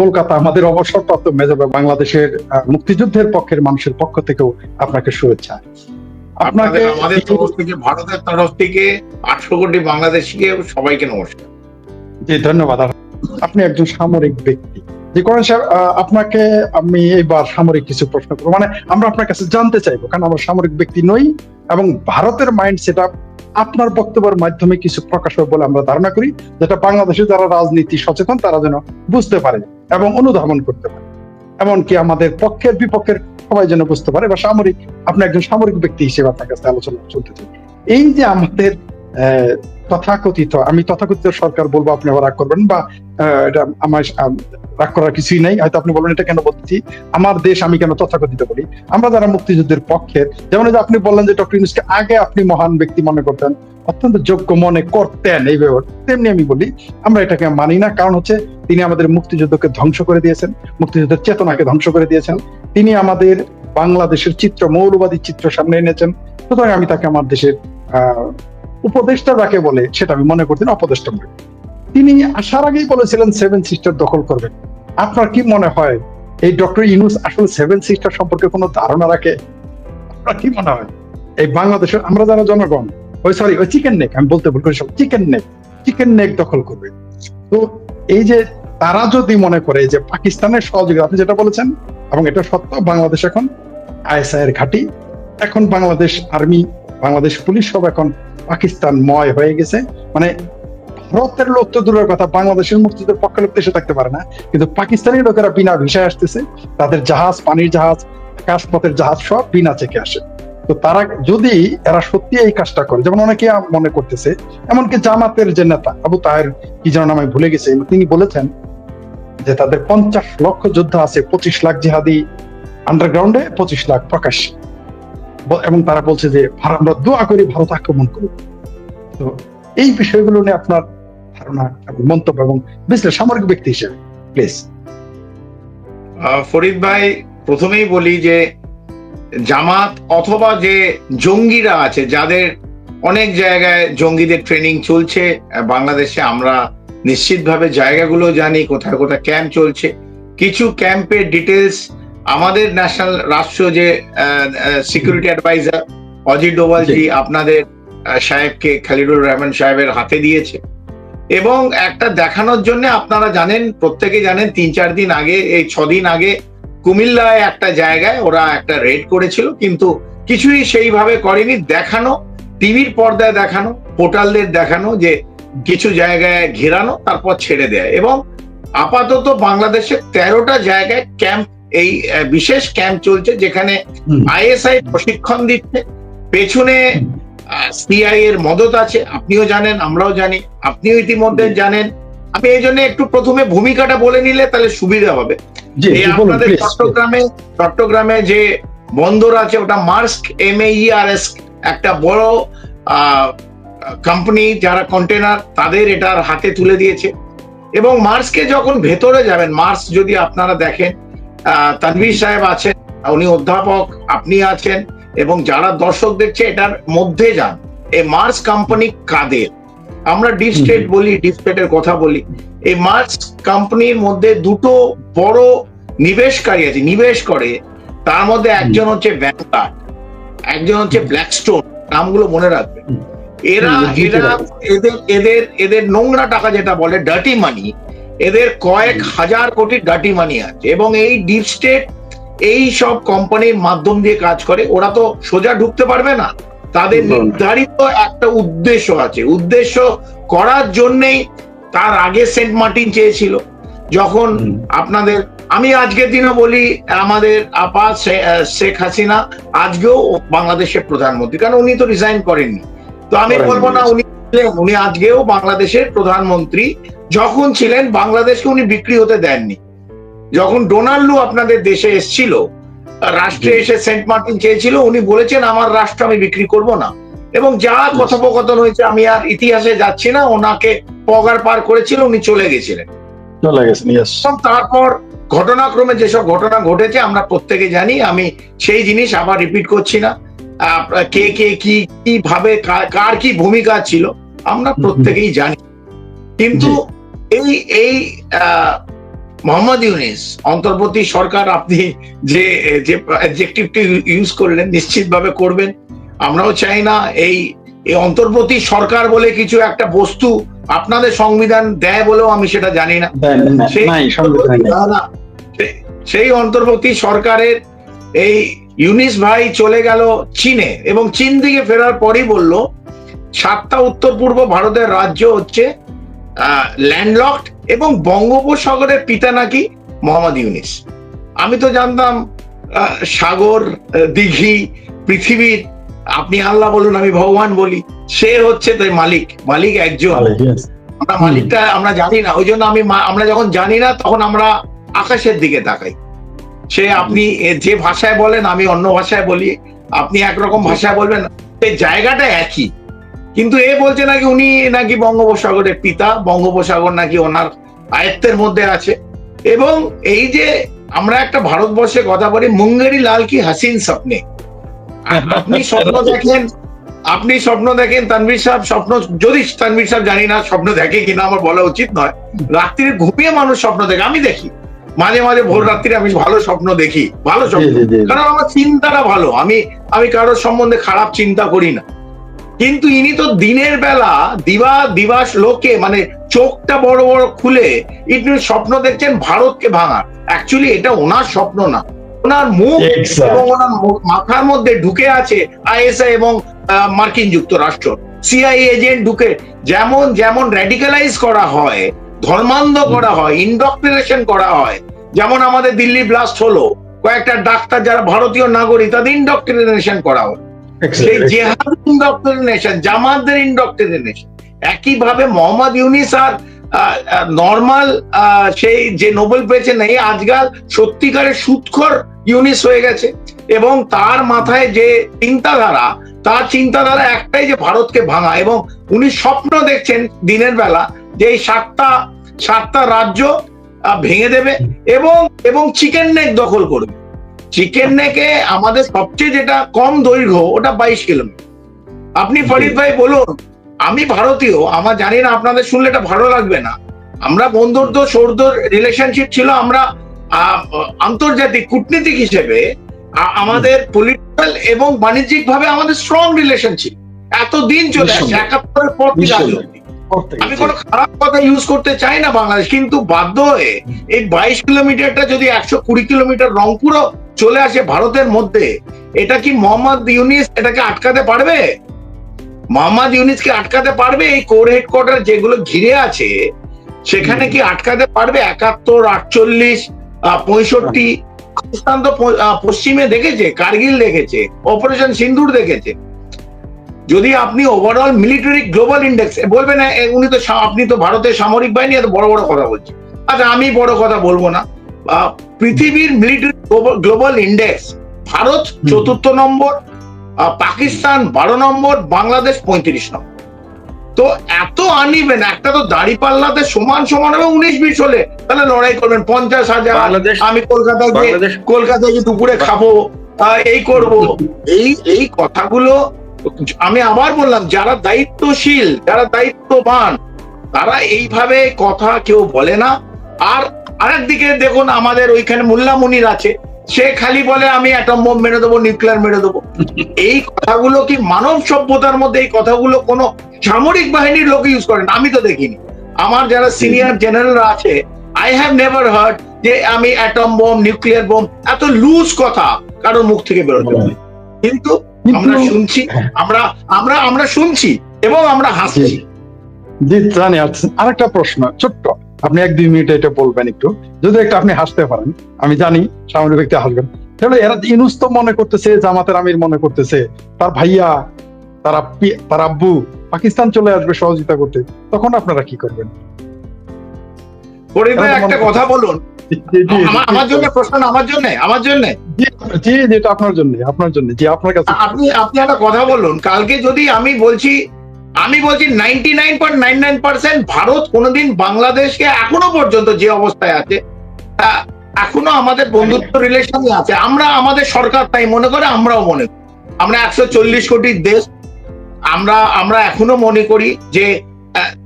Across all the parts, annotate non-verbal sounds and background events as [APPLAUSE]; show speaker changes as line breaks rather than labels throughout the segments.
কলকাতা আমাদের অবসরপ্রাপ্ত মেজর বাংলাদেশের মুক্তিযুদ্ধের পক্ষের মানুষের পক্ষ থেকেও আপনাকে শুভেচ্ছা। আপনাকে
আমাদের তরফ থেকে ভারতের তরফ থেকে আটশো কোটি বাংলাদেশিকে সবাইকে নমস্কার।
জি ধন্যবাদ। আপনি একজন সামরিক ব্যক্তি। যে করেন আহ, আপনাকে আমি এইবার সামরিক কিছু প্রশ্ন করব। মানে আমরা আপনার কাছে জানতে চাইব কারণ আমরা সামরিক ব্যক্তি নই এবং ভারতের মাইন্ড সেট আপনার বক্তব্যের মাধ্যমে কিছু প্রকাশ হবে বলে আমরা ধারণা করি, যেটা বাংলাদেশে যারা রাজনীতি সচেতন, তারা যেন বুঝতে পারে এবং অনুধাবন করতে পারে। এমনকি আমাদের পক্ষের বিপক্ষের সবাই যেন বুঝতে পারে বা সামরিক, আপনি একজন সামরিক ব্যক্তি হিসেবে আপনার কাছে আলোচনা চলতে চাই। এই যে আমাদের তথাকথিত, আমি তথাকথিত সরকার বলব, আপনি আবার রাগ করবেন বা এটা আমার রাগ করার কিছুই নাই, হয়তো আপনি বলবেন, এটা কেন বলতেছি? আমার দেশ আমি কেন তথাকথিত বলি? আমরা যারা মুক্তিযুদ্ধের পক্ষের যেমন আপনি বললেন যে ডক্টর ইউনুসকে আগে আপনি মহান ব্যক্তি মনে করতেন, অত্যন্ত যোগ্য মনে করতেন, এই ব্যাপার, তেমনি আমি বলি, আমরা এটাকে মানি না, কারণ হচ্ছে তিনি আমাদের মুক্তিযুদ্ধকে ধ্বংস করে দিয়েছেন, মুক্তিযুদ্ধের চেতনাকে ধ্বংস করে দিয়েছেন, তিনি আমাদের বাংলাদেশের চিত্র, মৌলবাদী চিত্র সামনে এনেছেন, সুতরাং আমি তাকে আমার দেশের উপদেষ্টা যাকে বলে, সেটা আমি মনে করতেন অপদেষ্টা করি। তিনি আসার আগেই বলেছিলেন সেভেন সিস্টার দখল করবেন। আপনার কি মনে হয়, এই ডক্টর ইউনুস আসলে সেভেন সিস্টার সম্পর্কে কোনো ধারণা রাখে? আপনার কি মনে হয়? এই বাংলাদেশের, আমরা যারা জনগণ, ওই সরি ওই চিকেন নেক আমি বলতে ভুল করি চিকেন নেক চিকেন নেক দখল করবে। তো এই যে তারা যদি মনে করে যে পাকিস্তানের সহযোগিতা আপনি যেটা বলেছেন, এবং এটা সত্য, বাংলাদেশ এখন আইএসআই এর ঘাঁটি, এখন বাংলাদেশ আর্মি, বাংলাদেশ পুলিশ সব এখন পাকিস্তান ময় হয়ে গেছে। মানে ভারতের লোক তো দূরের কথা, বাংলাদেশের মুক্তিযুদ্ধের পক্ষে লোক দেশে থাকতে পারে না। কিন্তু পাকিস্তানি লোকেরা বিনা ভিসায় আসতেছে, তাদের জাহাজ, পানির জাহাজ, আকাশপথের জাহাজ সব বিনা চেকে আসে। তো তারা যদি এরা সত্যি এই কাজটা করে, যেমন অনেকে মনে করতেছে, এমনকি জামাতের যে নেতা, আবু তাহের কি যেন নামে ভুলে গেছে, তিনি বলেছেন যে তাদের পঞ্চাশ লক্ষ যোদ্ধা আছে, পঁচিশ লাখ জিহাদি আন্ডারগ্রাউন্ডে পঁচিশ লাখ প্রকাশ্যে। এবং তারা বলছে যে আমরা দোয়া করি ভারত আক্রমণ করুক তো এই বিষয়গুলো নিয়ে আপনার ধারণা এবং মন্তব্য এবং বিশ্লেষণ সামরিক ব্যক্তি হিসেবে, প্লিজ।
ফরিদ ভাই, প্রথমেই বলি যে, জামাত অথবা যে জঙ্গিরা আছে, যাদের অনেক জায়গায় জঙ্গিদের ট্রেনিং চলছে বাংলাদেশে আমরা নিশ্চিতভাবে জায়গাগুলো জানি, কোথায় কোথায় ক্যাম্প চলছে। কিছু ক্যাম্পের ডিটেলস আমাদের ন্যাশনাল রাষ্ট্র যে সিকিউরিটি অ্যাডভাইজার অজিত ডোভালজি আপনাদের সাহেবকে খালিদুর রহমান সাহেবের হাতে দিয়েছে। এবং একটা দেখানোর জন্য আপনারা জানেন প্রত্যেকে জানেন তিন চার দিন আগে এই ছদিন আগে কুমিল্লায় একটা জায়গায় ওরা একটা রেড করেছিল কিন্তু কিছুই সেইভাবে করেনি। দেখানো টিভির পর্দায় দেখানো পোর্টালদের দেখানো যে কিছু জায়গায় ঘেরানো তারপর ছেড়ে দেয়। এবং আপাতত বাংলাদেশের তেরোটা জায়গায় ক্যাম্প এই বিশেষ ক্যাম্প চলছে যেখানে আইএসআই প্রশিক্ষণ দিচ্ছে। পেছনে সিআই এর মদত আছে। আপনিও জানেন আমরাও জানি। আপনিও ইতিমধ্যে জানেন। আমি এই জন্য একটু প্রথমে ভূমিকাটা বলে নিলে তাহলে সুবিধা হবে। আপনাদের চট্টগ্রামে চট্টগ্রামে যে বন্দর আছে ওটা মার্স্ক এম আর এস একটা বড় কোম্পানি যারা কন্টেনার তাদের এটার হাতে তুলে দিয়েছে। এবং মার্সকে যখন ভেতরে যাবেন মার্স যদি আপনারা দেখেন তানভীর সাহেব আছেন উনি অধ্যাপক আপনি আছেন এবং যারা দর্শক দেখছে এটার মধ্যে যান। এই মার্স কোম্পানি কাদের? আমরা ডিপ স্টেট বলি ডিপ স্টেটের কথা বলি। এই মার্স কোম্পানির মধ্যে দুটো বড় নিবেশকারী আছে নিবেশ করে। তার মধ্যে একজন হচ্ছে ব্যাংকার একজন হচ্ছে ব্ল্যাকস্টোন নামগুলো মনে রাখবেন। এরা এরা এদের এদের এদের নোংরা টাকা যেটা বলে ডার্টি মানি এদের কয়েক হাজার কোটি ডার্টি মানি আছে এবং এই ডিপ স্টেট এই সব কোম্পানির মাধ্যম দিয়ে কাজ করে ওরা তো সোজা ঢুকতে পারবে না। তাদের নির্ধারিত একটা উদ্দেশ্য আছে। উদ্দেশ্য করার জন্যেই তার আগে সেন্ট মার্টিন চেয়েছিল। যখন আপনাদের আমি আজকের দিনে বলি আমাদের আপা শেখ হাসিনা আজকেও বাংলাদেশের প্রধানমন্ত্রী। কারণ উনি তো রিজাইন করেননি। তো আমি বলব না উনি উনি আজকেও বাংলাদেশের প্রধানমন্ত্রী। যখন ছিলেন বাংলাদেশকে উনি বিক্রি হতে দেননি। যখন ডোনাল্ডু আপনাদের দেশে এসেছিল রাষ্ট্রে এসে সেন্ট মার্টিন চেয়েছিল উনি বলেছেন আমার রাষ্ট্র আমি বিক্রি করব না। এবং যা কথোপকথন হয়েছে আমি আর ইতিহাসে যাচ্ছি না ওনাকে পগার পার করেছিল উনি চলে গেছিলেন।
চলে গেছেন
তারপর ঘটনাক্রমে যেসব ঘটনা ঘটেছে আমরা প্রত্যেকে জানি আমি সেই জিনিস আবার রিপিট করছি না। কে কে কি কি ভাবে কার- কার কি ভূমিকা ছিল আমরা প্রত্যেকেই জানি। কিন্তু এই এই মোহাম্মদ ইউনিস অন্তর্বর্তী সরকার আপনি যে যে অ্যাডজেক্টিভটি ইউজ করলেন নিশ্চিতভাবে করবেন। আমরাও চাই না এই এই অন্তর্বর্তী সরকার বলে কিছু একটা বস্তু আপনাদের সংবিধান দেয় বলেও আমি সেটা জানি সেই না। সেই অন্তর্বর্তী সরকারের এই ইউনিস ভাই চলে গেল চীনে এবং চীন থেকে ফেরার পরই বলল সাতটা উত্তর পূর্ব ভারতের রাজ্য হচ্ছে ল্যান্ডলকড এবং বঙ্গোপসাগরের পিতা নাকি মোহাম্মদ ইউনিস। আমি তো জানতাম সাগর দিঘি পৃথিবীর আপনি আল্লাহ বলুন আমি ভগবান বলি সে হচ্ছে তাই মালিক মালিক একজন। আমরা মালিকটা আমরা জানি না ওই জন্য আমি আমরা যখন জানি না তখন আমরা আকাশের দিকে তাকাই। সে আপনি যে ভাষায় বলেন আমি অন্য ভাষায় বলি আপনি একরকম ভাষায় বলবেন এই জায়গাটা একই। কিন্তু এ বলছে নাকি উনি নাকি বঙ্গোপসাগরের পিতা বঙ্গোপসাগর নাকি ওনার আয়ত্তের মধ্যে আছে। এবং এই যে আমরা একটা ভারতবর্ষে কথা বলি মুঙ্গেরি লাল কি হাসিন স্বপ্নে? আপনি স্বপ্ন দেখেন আপনি স্বপ্ন দেখেন তানভীর সাহেব স্বপ্ন যদি তানভীর সাহেব জানি না স্বপ্ন দেখে কিনা আমার বলা উচিত নয়। রাত্রিরে ঘুমিয়ে মানুষ স্বপ্ন দেখে আমি দেখি। মাঝে মাঝে ভোর রাত্রিরে আমি ভালো স্বপ্ন দেখি ভালো স্বপ্ন। কারণ আমার চিন্তাটা ভালো আমি আমি কারোর সম্বন্ধে খারাপ চিন্তা করি না। কিন্তু ইনি তো দিনের বেলা দিবা দিবাস লোকে মানে চোখটা বড় বড় খুলে ইনি স্বপ্ন দেখছেন ভারতকে ভাঙার। অ্যাকচুয়ালি এটা ওনার স্বপ্ন না। ওনার মুখ এবং ওনার মাথার মধ্যে ঢুকে আছে আইএসআই এবং মার্কিন যুক্তরাষ্ট্র। সিআই এজেন্ট ঢুকে যেমন যেমন র্যাডিক্যালাইজ করা হয় ধর্মান্ধ করা হয় ইন্ডক্ট্রিনেশন করা হয় যেমন আমাদের দিল্লি ব্লাস্ট হলো কয়েকটা ডাক্তার যারা ভারতীয় নাগরিক তাদের ইন্ডক্ট্রিনেশন করা হলো। সেই. জেহাদ ইন্ডক্ট্রিনেশন জামাতদের ইন্ডক্ট্রিনেশন একইভাবে মোহাম্মদ ইউনিস আর নর্মাল সেই যে নোবেল পেয়েছেন এই আজকাল সত্যিকারের সুৎখর ইউনিস হয়ে গেছে এবং তার মাথায় যে চিন্তাধারা তার চিন্তাধারা একটাই যে ভারতকে ভাঙা এবং উনি স্বপ্ন দেখছেন দিনের বেলা যে এই সাতটা সাতটা রাজ্য ভেঙে দেবে এবং এবং চিকেন নেক দখল করবে চিকেন নেকে আমাদের সবচেয়ে যেটা কম দৈর্ঘ্য ওটা বাইশ কিলোমিটার। আপনি ফরিদ ভাই বলুন আমি ভারতীয় আমার জানি না আপনাদের শুনলে এটা ভালো লাগবে না। আমরা বন্ধুত্ব সৌর্দ রিলেশনশিপ ছিল আমরা আন্তর্জাতিক কূটনীতিক হিসেবে আমাদের পলিটিক্যাল এবং বাণিজ্যিক ভাবে আমাদের স্ট্রং রিলেশনশিপ এত দিন চলে আসছে একাত্তরের পর আমি। কোনো খারাপ কথা ইউজ করতে চাই না বাংলাদেশ কিন্তু বাধ্য হয়ে এই বাইশ কিলোমিটারটা যদি একশো কুড়ি কিলোমিটার রংপুরও চলে আসে ভারতের মধ্যে এটা কি মোহাম্মদ ইউনিস এটাকে আটকাতে পারবে? মোহাম্মদ ইউনিসকে আটকাতে পারবে এই কোর হেডকোয়ার্টার যেগুলো ঘিরে আছে সেখানে কি আটকাতে পারবে? একাত্তর আটচল্লিশ পঁয়ষট্টি পাকিস্তান তো পশ্চিমে দেখেছে কার্গিল দেখেছে অপারেশন সিন্দুর দেখেছে। যদি আপনি ওভারঅল মিলিটারি গ্লোবাল ইন্ডেক্স বলবেন "এ, এ, উনি তো আপনি তো ভারতের সামরিক বাহিনী এত বড় বড় কথা বলছেন। আচ্ছা আমি বড় কথা বলব না। পৃথিবীর মিলিটারি গ্লোবাল ইন্ডেক্স ভারত চতুর্থ নম্বর পাকিস্তান বারো নম্বর বাংলাদেশ পঁয়ত্রিশ নম্বর। তো এত আনিবেন একটা তো দাড়ি পাল্লাতে সমান সমান হবে উনিশ বিশ হলে। তাহলে লড়াই করবেন পঞ্চাশ হাজার আমি কলকাতায় গিয়ে কলকাতায় গিয়ে দুপুরে খাব এই করব। এই এই কথাগুলো আমি আবার বললাম যারা দায়িত্বশীল যারা দায়িত্ববান তারা এইভাবে কথা কেউ বলে না। আর আরেকদিকে দেখুন আমাদের ওইখানে মোল্লা মুনির আছে। সে খালি বলে আমি অ্যাটম বোম মেরে দেবো নিউক্লিয়ার মেরে দেবো। [LAUGHS] এই কথাগুলো কি মানব সভ্যতার মধ্যে এই কথাগুলো কোনো সামরিক বাহিনীর লোক ইউজ করেন আমি তো দেখিনি। আমার যারা সিনিয়র জেনারেলরা আছে আই হ্যাভ নেভার হার্ড যে আমি অ্যাটম বোম নিউক্লিয়ার বোম এত লুজ কথা কারোর মুখ থেকে বেরোতে পারে। কিন্তু আমরা শুনছি
হ্যাঁ।
আমরা আমরা আমরা শুনছি এবং আমরা হাসছি।
জি। জানি। আরেকটা প্রশ্ন ছোট্ট। আপনি এক দুই মিনিট এটা বলবেন একটু। যদি একটু আপনি হাসতে পারেন আমি জানি সামনের ব্যক্তি হাসবেন। তাহলে এরা ইনুস তো মনে করতেছে জামাতের আমির মনে করতেছে। তার ভাইয়া তার আপ্পি- তার আব্বু পাকিস্তান চলে আসবে সহযোগিতা করতে। তখন আপনারা কি করবেন?
একটা কথা বলুন। আমার জন্য প্রশ্ন আমার জন্য আমার জন্য।
জি জি জি, এটা আপনার জন্য আপনার জন্য জি আপনার কাছে।
আপনি আপনি একটা কথা বলুন। কালকে যদি আমি বলছি আমি বলছি ninety nine point nine nine percent Bharat কোনোদিন বাংলাদেশকে এখনও পর্যন্ত যে অবস্থায় আছে এখনও আমাদের বন্ধুত্ব রিলেশনই আছে। আমরা আমাদের সরকার তাই মনে করে আমরাও মনে করি। আমরা একশো চল্লিশ কোটির দেশ আমরা আমরা এখনও মনে করি যে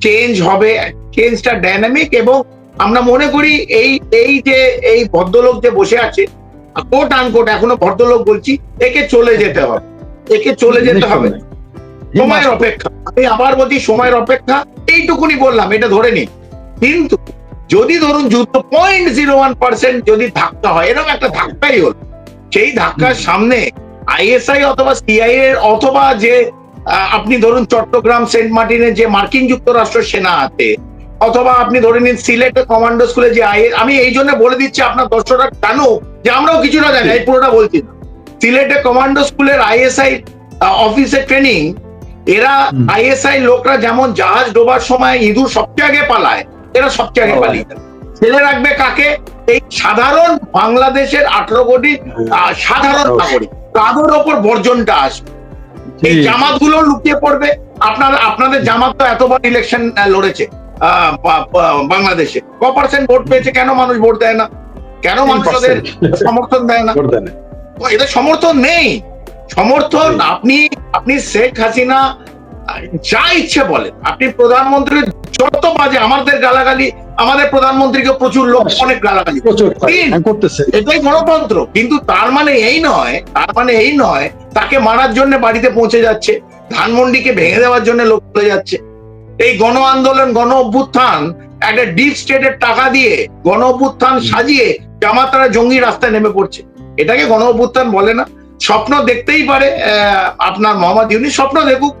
চেঞ্জ হবে চেঞ্জটা ডাইনামিক এবং আমরা মনে করি এই এই যে এই ভদ্রলোক যে বসে আছে কোট আনকোট এখনও ভদ্রলোক বলছি একে চলে যেতে হবে। একে চলে যেতে হবে। সময়ের অপেক্ষা। আমি আবার বলছি সময়ের অপেক্ষা এইটুকুনি বললাম এটা ধরে নিন। কিন্তু যদি ধরুন যুদ্ধ পয়েন্ট জিরো ওয়ান পার্সেন্ট যদি ধাক্কা হয় এরকম একটা ধাক্কাই হল। সেই ধাক্কার সামনে আইএসআই অথবা সিআই এর অথবা যে আপনি ধরুন চট্টগ্রাম সেন্ট মার্টিনে যে মার্কিন যুক্তরাষ্ট্র সেনা আছে অথবা আপনি ধরে নিন সিলেটে কমান্ডো স্কুলে যে আই আমি এই জন্য বলে দিচ্ছি আপনার দর্শকরা জানো যে আমরাও কিছুটা জানি এই পুরোটা বলছি না। সিলেটে কমান্ডো স্কুলের আইএসআই অফিসের ট্রেনিং এরা আইএসআই লোকরা যেমন জাহাজ ডোবার সময় ইঁদুর সবচেয়ে আগে পালায় এরা সবচেয়ে আগে পালিয়ে যায়। ছেলে রাখবে কাকে? এই সাধারণ বাংলাদেশের আঠারো কোটি সাধারণ নাগরিক। তাদের ওপর বর্জনটা আসবে। এই জামাতগুলো লুকিয়ে পড়বে। আপনার আপনাদের জামাত তো এতবার ইলেকশন লড়েছে বাংলাদেশে। ক পার্সেন্ট ভোট পেয়েছে কেন মানুষ ভোট দেয় না? কেন মানুষদের সমর্থন দেয় না? এদের সমর্থন নেই। সমর্থন আপনি আপনি শেখ হাসিনা যা ইচ্ছে বলেন। আপনি প্রধানমন্ত্রী যত বাজে আমাদের গালাগালি আমাদের প্রধানমন্ত্রীকে প্রচুর লোক অনেক গালাগালি।
করতেছে।
এটাই গণতন্ত্র। কিন্তু তার মানে এই নয় তার মানে এই নয় তাকে মারার জন্য বাড়িতে পৌঁছে যাচ্ছে ধানমন্ডিকে ভেঙে দেওয়ার জন্য লোক চলে যাচ্ছে। এই গণ আন্দোলন গণ অভ্যুত্থান একটা ডিপ স্টেটের টাকা দিয়ে গণ অভ্যুত্থান সাজিয়ে জামাতারা জঙ্গি রাস্তায় নেমে পড়ছে। এটাকে গণ অভ্যুত্থান বলে না। স্বপ্ন দেখতেই পারে আপনার মোহাম্মদ ইউনি স্বপ্ন দেখুক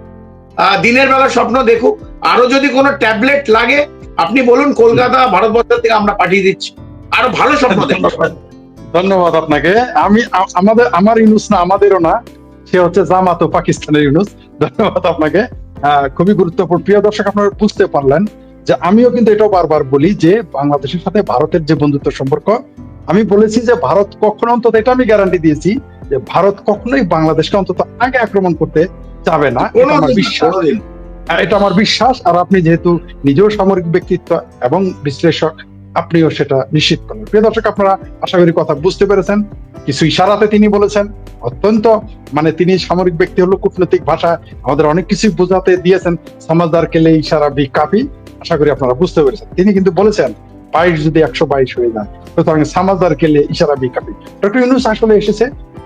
দিনের বেলা স্বপ্ন দেখুক। আরও যদি কোনো ট্যাবলেট লাগে, আপনি বলুন, কলকাতা ভারতবর্ষ থেকে আমরা পাঠিয়ে দিচ্ছি। আরও ভালো স্বপ্ন দেখুক।
ধন্যবাদ। আপনাকে। আমি আমাদের, আমার ইউনুস না, আমাদেরও না। সে হচ্ছে জামাত পাকিস্তানের ইউনুস। ধন্যবাদ আপনাকে। খুবই গুরুত্বপূর্ণ। প্রিয় দর্শক, আপনারা বুঝতে পারলেন যে আমিও কিন্তু এটাও বারবার বলি যে বাংলাদেশের সাথে ভারতের যে বন্ধুত্ব সম্পর্ক, আমি বলেছি যে ভারত কখনো অন্তত এটা আমি গ্যারান্টি দিয়েছি যে ভারত কখনোই বাংলাদেশকে অন্তত আগে আক্রমণ করতে যাবে না এটা আমার বিশ্বাস। এটা আমার বিশ্বাস আর আপনি যেহেতু নিজেও সামরিক ব্যক্তিত্ব এবং বিশ্লেষক আপনিও সেটা নিশ্চিত করেন। প্রিয় দর্শক আপনারা আশা করি কথা বুঝতে পেরেছেন। কিছু ইশারাতে তিনি বলেছেন অত্যন্ত মানে তিনি সামরিক ব্যক্তি হলো কূটনৈতিক ভাষা আমাদের অনেক কিছু বোঝাতে দিয়েছেন। সমাজদার কেলে ইশারা বি কাপি আশা করি আপনারা বুঝতে পেরেছেন। তিনি কিন্তু বলেছেন বাইশ যদি একশো বাইশ হয়ে যায় সুতরাং সমাজদার কেলে ইশারা বি কাপি ডক্টর ইউনুস আসলে এসেছে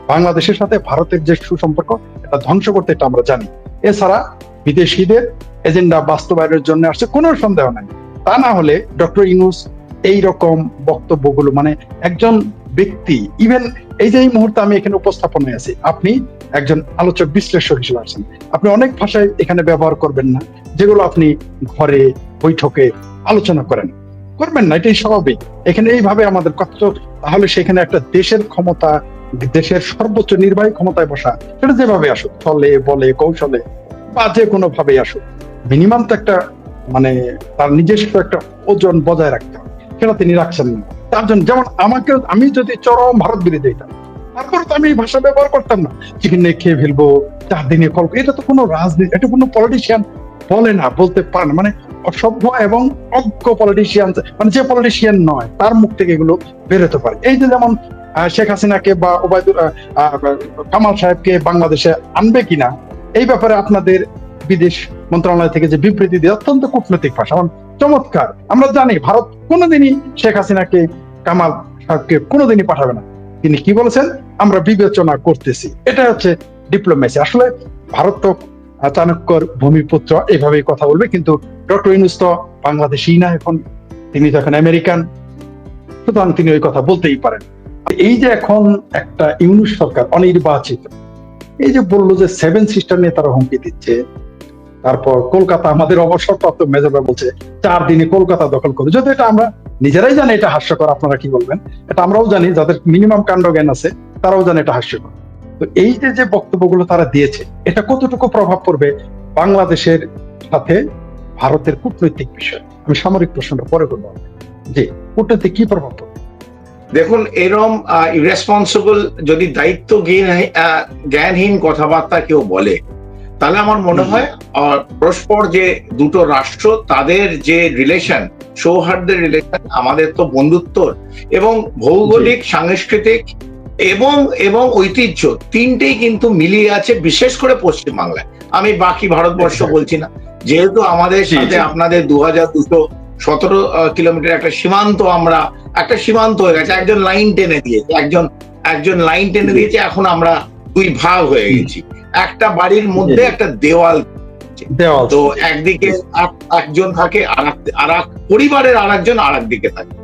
বাংলাদেশের সাথে ভারতের যে সুসম্পর্ক, এটা ধ্বংস করতে এটা আমরা জানি। এছাড়া বিদেশিদের এজেন্ডা বাস্তবায়নের জন্য আসছে কোনো সন্দেহ নাই। তা না হলে ডক্টর ইউনুস এই রকম বক্তব্যগুলো মানে একজন ব্যক্তি ইভেন এই যে এই মুহূর্তে আমি এখানে উপস্থাপনায় আছি, আপনি একজন আলোচক, বিশ্লেষক হিসেবে আছেন। আপনি অনেক ভাষায় এখানে ব্যবহার করবেন না, যেগুলো আপনি ঘরে, বৈঠকে আলোচনা করেন। করবেন না, এটাই স্বাভাবিক। এখানে এইভাবে আমাদের কথা তাহলে সেখানে একটা দেশের ক্ষমতা দেশের সর্বোচ্চ নির্বাহী ক্ষমতায় বসা, সেটা যেভাবে আসুক ছলে বলে, কৌশলে, বা যে কোনো ভাবে আসুক মিনিমাম তো একটা মানে তার নিজস্ব একটা ওজন বজায় রাখতে সেটা তিনি রাখছেন না। তার জন্য যেমন আমাকে আমি যদি চরম ভারত বিরোধী হইতাম তারপরে তো আমি এই ভাষা ব্যবহার করতাম না। চিকেন খেয়ে ফেলব, চার দিনে কল এটা তো কোনো রাজনীতি, এটা কোনো পলিটিশিয়ান বলে না, বলতে পারে না। মানে অসভ্য এবং অজ্ঞ পলিটিশিয়ান মানে যে পলিটিশিয়ান নয়, তার মুখ থেকে এগুলো বেরোতে পারে। এই যে যেমন শেখ হাসিনাকে বা ওবায়দুল কামাল সাহেবকে বাংলাদেশে আনবে কিনা, এই ব্যাপারে আপনাদের বিদেশ মন্ত্রণালয় থেকে যে বিবৃতি দিয়ে, অত্যন্ত কূটনৈতিক ভাষা চমৎকার। আমরা জানি ভারত কোনোদিনই শেখ হাসিনাকে, কামাল সাহেবকে কোনোদিনই পাঠাবে না। তিনি কি বলেছেন? আমরা বিবেচনা করতেছি। এটা হচ্ছে ডিপ্লোমেসি আসলে ভারত তো চাণক্যর ভূমিপুত্র এইভাবেই কথা বলবে, কিন্তু ডক্টর ইনুস তো বাংলাদেশি না এখন। তিনি তো এখন আমেরিকান, সুতরাং তিনি ওই কথা বলতেই পারেন। এই যে এখন একটা ইউনুস সরকার অনির্বাচিত, এই যে বলল যে সেভেন সিস্টার নিয়ে তারা হুমকি দিচ্ছে, তারপর কলকাতা আমাদের অবসরপ্রাপ্ত মেজররা বলছে, চার দিনে কলকাতা দখল করবে। যদি এটা আমরা নিজেরাই জানি এটা হাস্যকর, আপনারা কি বলবেন? এটা আমরাও জানি, যাদের মিনিমাম কাণ্ড জ্ঞান আছে, তারাও জানে এটা হাস্যকর। তো এই যে যে বক্তব্যগুলো তারা দিয়েছে, এটা কতটুকু প্রভাব পড়বে বাংলাদেশের সাথে ভারতের কূটনৈতিক বিষয়? আমি সামরিক প্রশ্নটা পরে করব। জি, কূটনৈতিক কি প্রভাব পড়বে?
দেখুন এরম ইরেসপন্সিবল যদি দায়িত্ব জ্ঞানহীন কথাবার্তা কেউ বলে তাহলে আমার মনে হয় পরস্পর যে দুটো রাষ্ট্র তাদের যে রিলেশন সৌহার্দ্যের রিলেশন আমাদের তো বন্ধুত্ব এবং ভৌগোলিক সাংস্কৃতিক এবং এবং ঐতিহ্য তিনটেই কিন্তু মিলিয়ে আছে বিশেষ করে পশ্চিমবাংলায়। আমি বাকি ভারতবর্ষ বলছি না। যেহেতু আমাদের সাথে আপনাদের দু হাজার দুশো সতেরো কিলোমিটার একটা সীমান্ত আমরা একটা সীমান্ত হয়ে গেছে একজন লাইন টেনে দিয়েছে একজন একজন লাইন টেনে দিয়েছে এখন আমরা দুই ভাগ হয়ে গেছি। একটা বাড়ির মধ্যে একটা
দেওয়াল
তো একদিকে এক- একজন থাকে আর এক- আর এক পরিবারের আর একজন আর একদিকে থাকে।